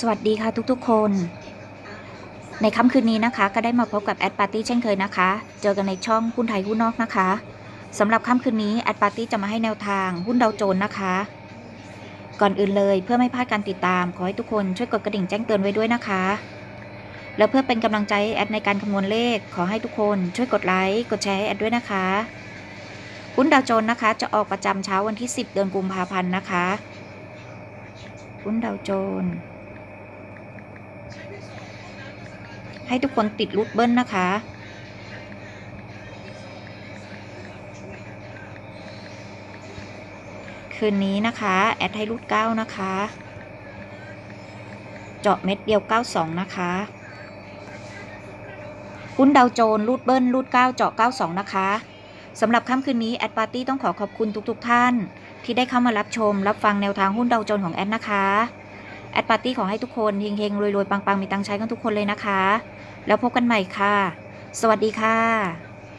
สวัสดีค่ะทุกๆคน ในค่ำคืนนี้นะคะ ก็ได้มาพบกับแอดปาร์ตี้เช่นเคยนะคะ เจอกันในช่องหุ้นไทยหุ้นนอกนะคะสำหรับค่ำคืนนี้แอดปาร์ตี้จะมาให้แนวทางหุ้นดาวโจน์นะคะ ก่อนอื่นเลยเพื่อไม่พลาดการติดตาม ขอให้ทุกคนช่วยกดกระดิ่งแจ้งเตือนไว้ด้วยนะคะ แล้วเพื่อเป็นกำลังใจแอดในการคำนวณเลข ขอให้ทุกคนช่วยกดไลค์กดแชร์ให้แอดด้วยนะคะหุ้นดาวโจน์นะคะ จะออกประจำเช้าวันที่ 10 เดือนกุมภาพันธ์นะคะหุ้นดาวโจนส์ ให้ทุกคนติดรูทเบิ้ลนะคะ คืนนี้นะคะ แอดให้รูทเก้านะคะ เจาะเม็ดเดียว92นะคะหุ้นดาวโจนส์รูดเบิ้ลรูด9เจาะ92นะคะสำหรับค่ำคืนนี้แอดปาร์ตี้ต้องขอขอบคุณทุกๆทท่าน ที่ได้เข้ามารับชม รับฟังแนวทางหุ้นดาวโจนส์ของแอดนะคะ แอดปาร์ตี้ขอให้ทุกคนเฮงๆรวยๆปังๆ มีตังใช้กันทุกคนเลยนะคะ แล้วพบกันใหม่ค่ะ สวัสดีค่ะ